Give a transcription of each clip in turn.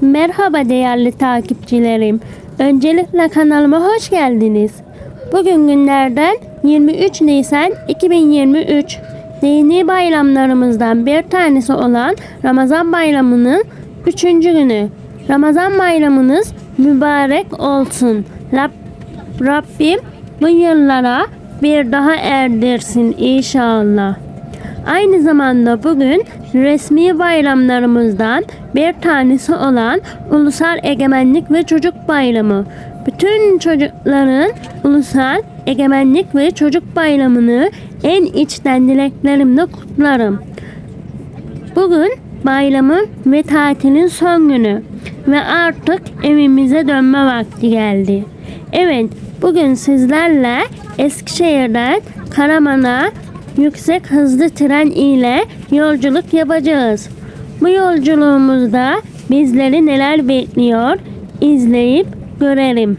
Merhaba değerli takipçilerim. Öncelikle kanalıma hoş geldiniz. Bugün günlerden 23 Nisan 2023 dini bayramlarımızdan bir tanesi olan Ramazan bayramının 3. günü. Ramazan bayramınız mübarek olsun. Rab- Rabbim bu yıllara bir daha erdirsin inşallah. Aynı zamanda bugün resmi bayramlarımızdan bir tanesi olan Ulusal Egemenlik ve Çocuk Bayramı. Bütün çocukların Ulusal Egemenlik ve Çocuk Bayramını en içten dileklerimle kutlarım. Bugün bayramın ve tatilin son günü ve artık evimize dönme vakti geldi. Evet, bugün sizlerle Eskişehir'den Karaman'a yüksek hızlı tren ile yolculuk yapacağız. Bu yolculuğumuzda bizleri neler bekliyor izleyip görelim.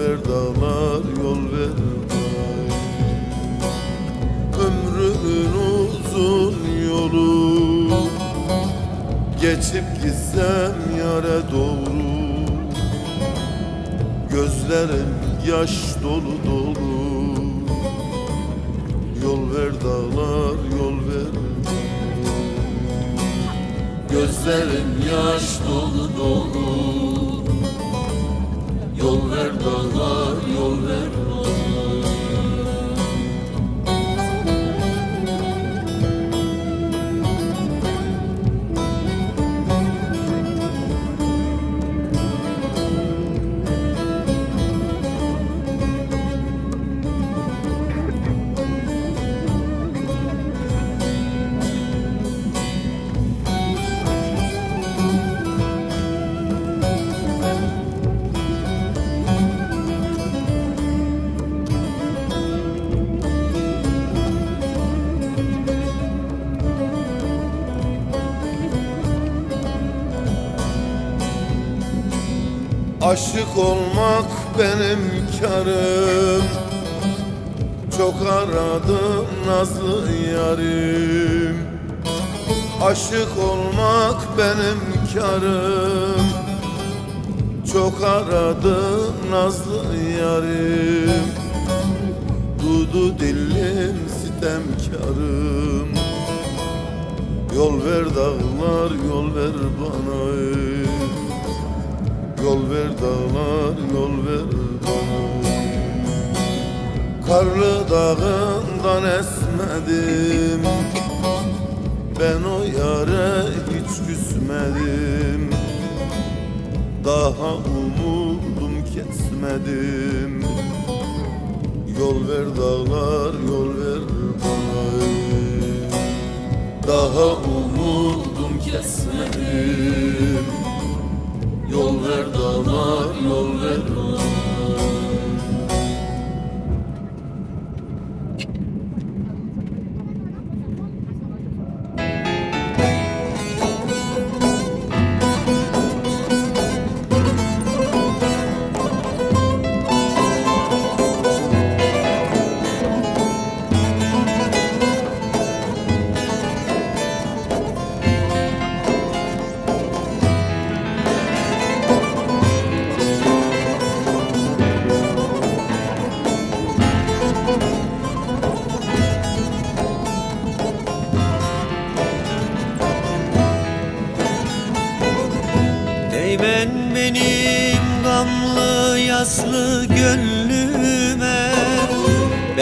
ver dağlar yol ver bana. Ömrümün uzun yolu Geçip gitsem yare doğru. Gözlerim yaş dolu dolu. Yol ver dağlar yol ver Gözlerim yaş dolu dolu Yol ver dağlar yol ver Aşık olmak benim karım. Çok aradım nazlı yarim. Aşık olmak benim karım. Çok aradım nazlı yarim. Dudu dillim sitemkarım Yol ver dağlar yol ver bana ey. Yol ver dağlar yol ver bana Karlı dağından esmedim. Ben o yare hiç küsmedim. Daha umudum kesmedim. Yol ver dağlar yol ver bana Daha umudum kesmedim Yol ver dağlar yol ver yaslı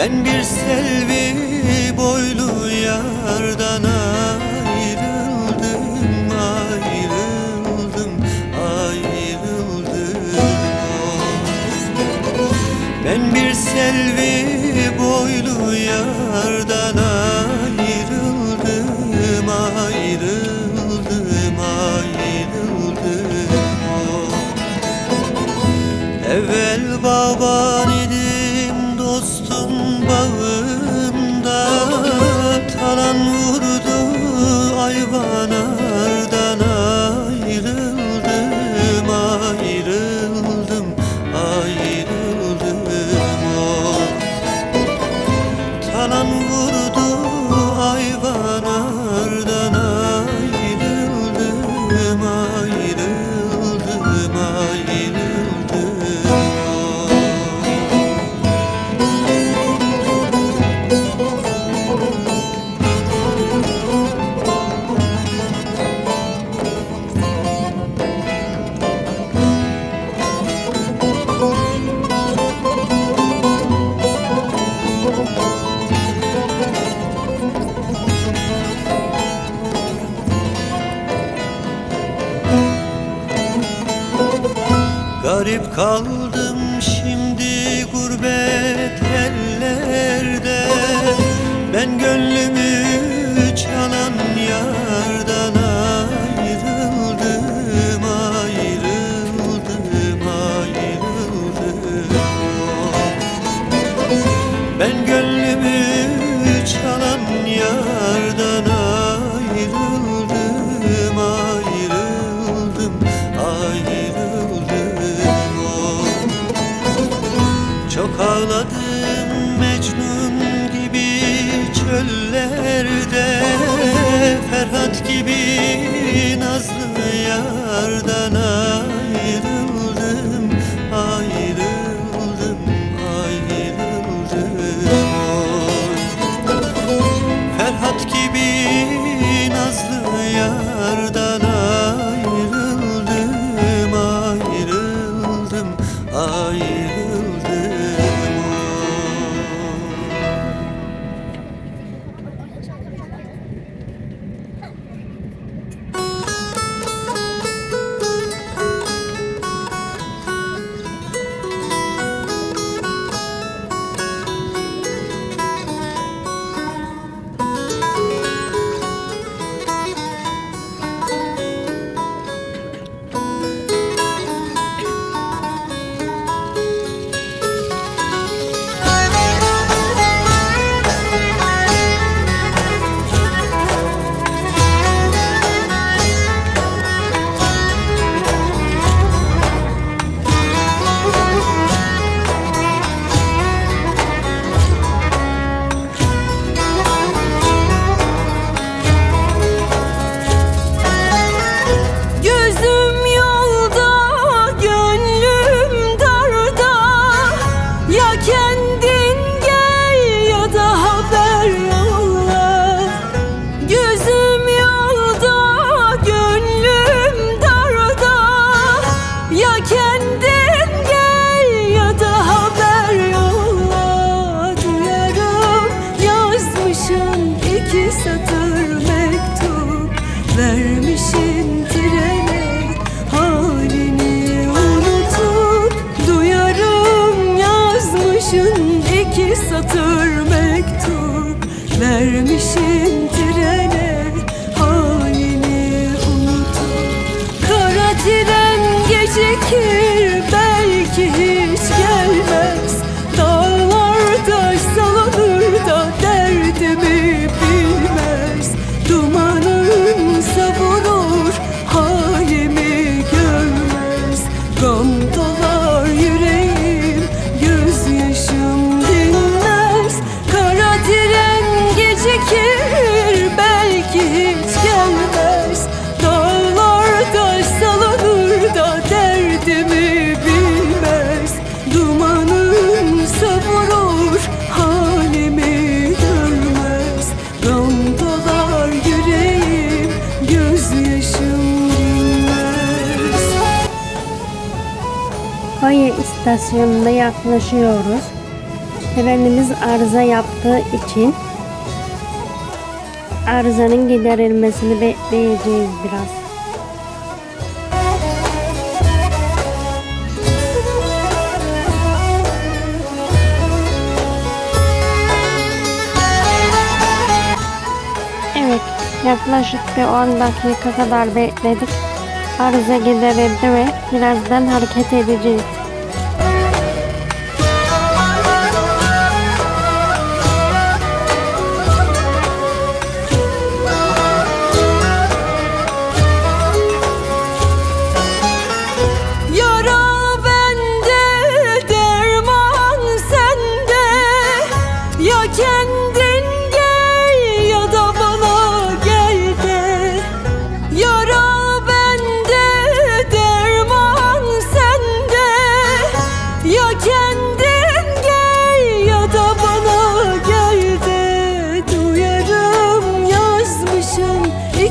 Ben bir selvi satır mektup Vermişim istasyonuna yaklaşıyoruz. Trenimiz arıza yaptığı için arızanın giderilmesini bekleyeceğiz biraz. Evet, yaklaşık bir 10 dakika kadar bekledik. Arıza giderildi ve birazdan hareket edeceğiz.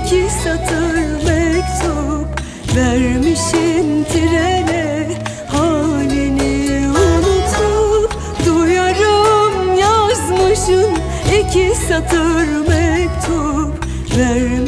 İki satır mektup Vermişin trene. Halini unutup Duyarım yazmışın iki satır mektup Vermişin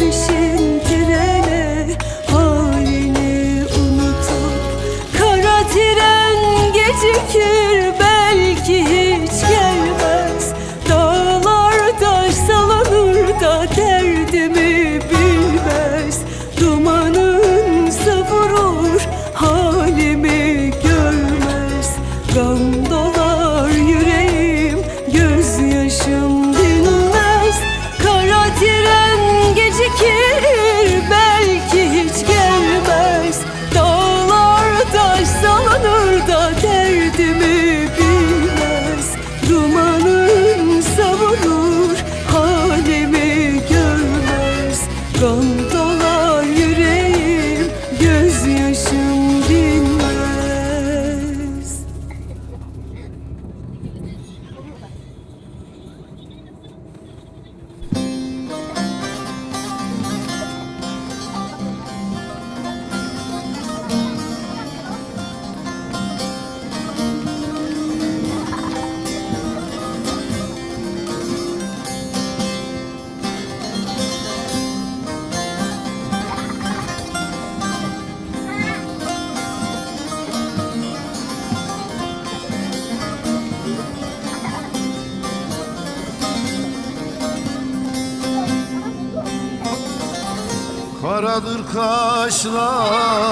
Karadır kaşların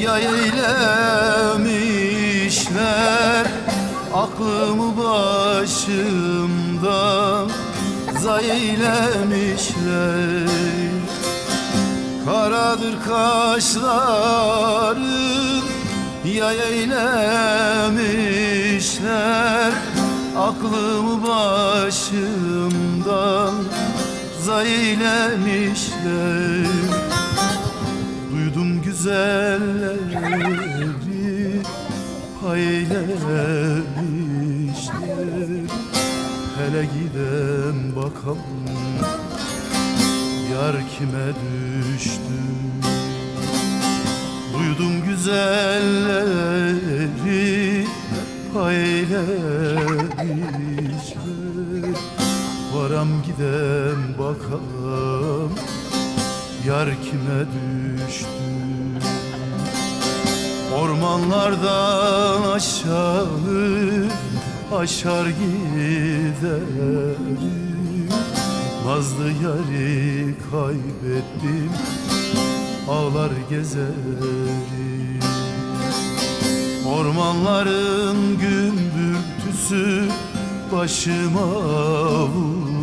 Yay eylemişler. Aklımı başımdan Zay eylemişler. Karadır kaşların Yay eylemişler. Aklımı başımdan Zaylemişler Duydum güzelleri Paylemişler Hele giden bakalım Yar kime düştü? Duydum güzelleri Varam giden bakalım Yar kime düştü? Ormanlardan aşağı Aşar giderim Nazlı yari kaybettim Ağlar gezerim. Ormanların gümbürtüsü başıma vurur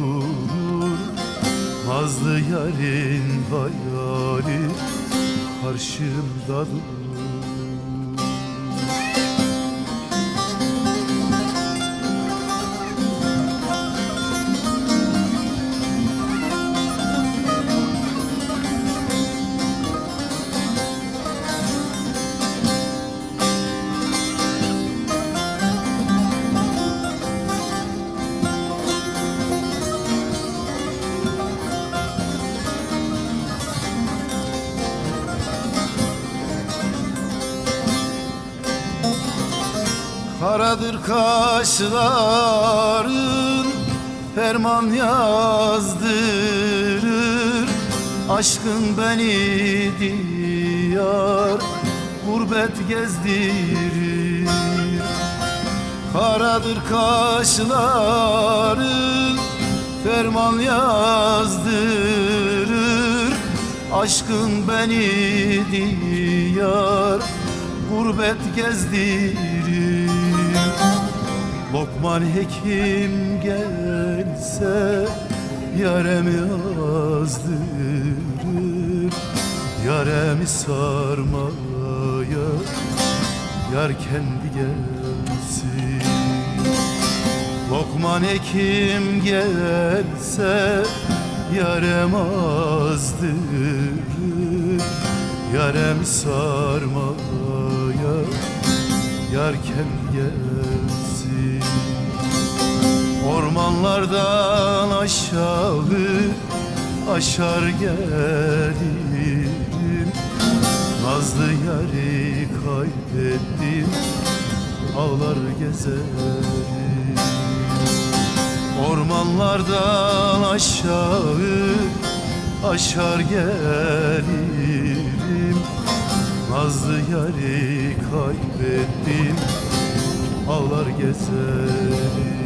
Nazlı yarın hayali karşımda durur Karadır kaşların ferman yazdırır. Aşkın beni diyar gurbet gezdirir. Karadır kaşların ferman yazdırır. Aşkın beni diyar gurbet gezdirir Lokman hekim gelse yaremi azdırır Yaremi sarmaya yar kendi gelsin. Lokman hekim gelse yarem azdırır Yarem sarmaya yar kendi gelsin Ormanlardan aşağı aşar gelirim Nazlı yari kaybettim ağlar gezerim. Ormanlardan aşağı aşar gelirim Nazlı yari kaybettim ağlar gezerim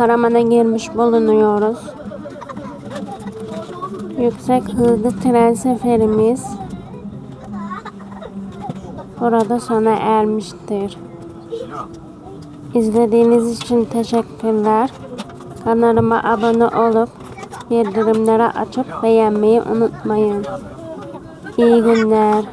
Karaman'a girmiş bulunuyoruz. Yüksek hızlı tren seferimiz burada sona ermiştir. İzlediğiniz için teşekkürler. Kanalıma abone olup bildirimleri açıp beğenmeyi unutmayın. İyi günler.